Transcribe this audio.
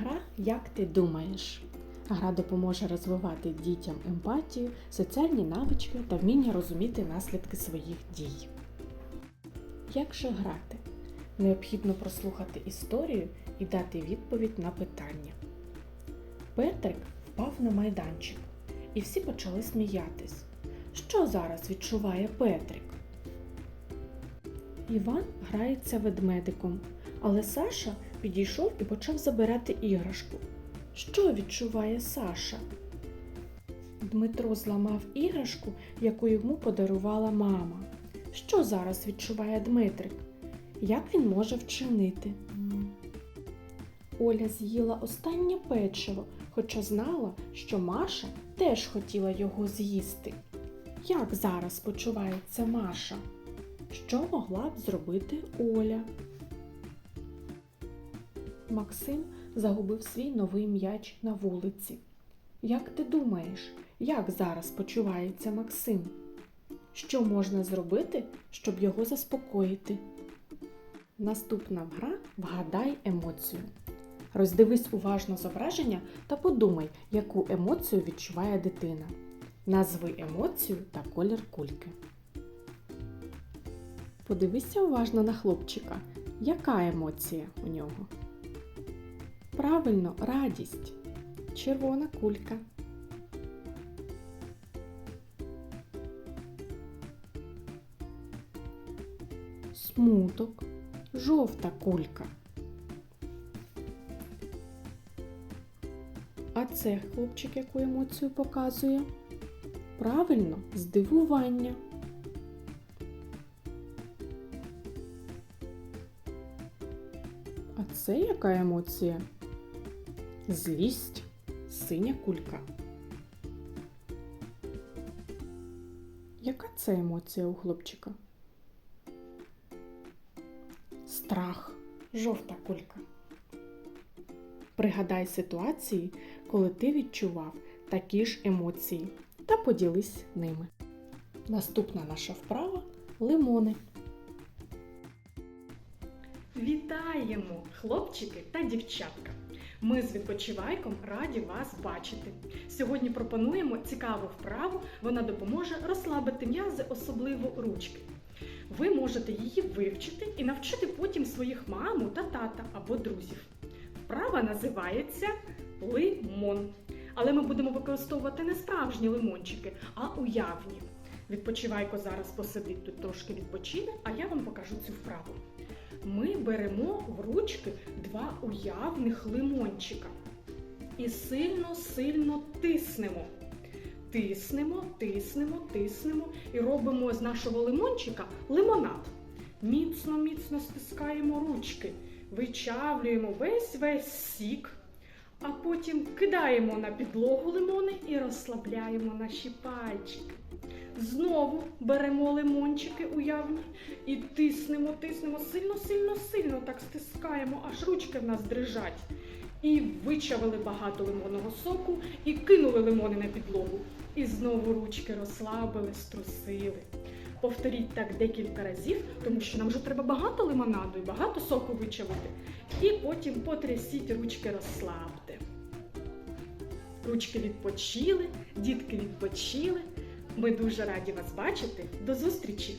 Гра Як ти думаєш? Гра допоможе розвивати дітям емпатію, соціальні навички та вміння розуміти наслідки своїх дій. Як же грати? Необхідно прослухати історію і дати відповідь на питання. Петрик впав на майданчик, і всі почали сміятись. Що зараз відчуває Петрик? Іван грається ведмедиком, але Саша підійшов і почав забирати іграшку. Що відчуває Саша? Дмитро зламав іграшку, яку йому подарувала мама. Що зараз відчуває Дмитрик? Як він може вчинити? Оля з'їла останнє печиво, хоча знала, що Маша теж хотіла його з'їсти. Як зараз почувається Маша? Що могла б зробити Оля? Максим загубив свій новий м'яч на вулиці. Як ти думаєш, як зараз почувається Максим? Що можна зробити, щоб його заспокоїти? Наступна гра Вгадай емоцію. Роздивись уважно зображення та подумай, яку емоцію відчуває дитина. Назви емоцію та колір кульки. Подивися уважно на хлопчика. Яка емоція у нього? Правильно, радість. Червона кулька. Смуток. Жовта кулька. А це хлопчик яку емоцію показує? Правильно, здивування. А це яка емоція? Злість, синя кулька. Яка це емоція у хлопчика? Страх, жовта кулька. Пригадай ситуації, коли ти відчував такі ж емоції, та поділись ними. Наступна наша вправа лимони. Вітаємо, хлопчики та дівчатка! Ми з відпочивайком раді вас бачити. Сьогодні пропонуємо цікаву вправу, вона допоможе розслабити м'язи, особливо ручки. Ви можете її вивчити і навчити потім своїх маму та тата або друзів. Вправа називається лимон. Але ми будемо використовувати не справжні лимончики, а уявні. Відпочивайко зараз посидить тут трошки відпочине, а я вам покажу цю вправу. Ми беремо в ручки два уявних лимончика і сильно-сильно тиснемо. Тиснемо, тиснемо, тиснемо і робимо з нашого лимончика лимонад. Міцно, міцно стискаємо ручки, вичавлюємо весь весь сік, а потім кидаємо на підлогу лимони і розслабляємо наші пальчики. Знову беремо лимончики уявні і тиснемо, тиснемо сильно, сильно, сильно так стискаємо, аж ручки в нас дрижать. І вичавили багато лимонного соку і кинули лимони на підлогу. І знову ручки розслабили, струсили. Повторіть так декілька разів, тому що нам вже треба багато лимонаду і багато соку вичавити. І потім потрясіть ручки, розслабте. Ручки відпочили, дітки відпочили. Ми дуже раді вас бачити. До зустрічі!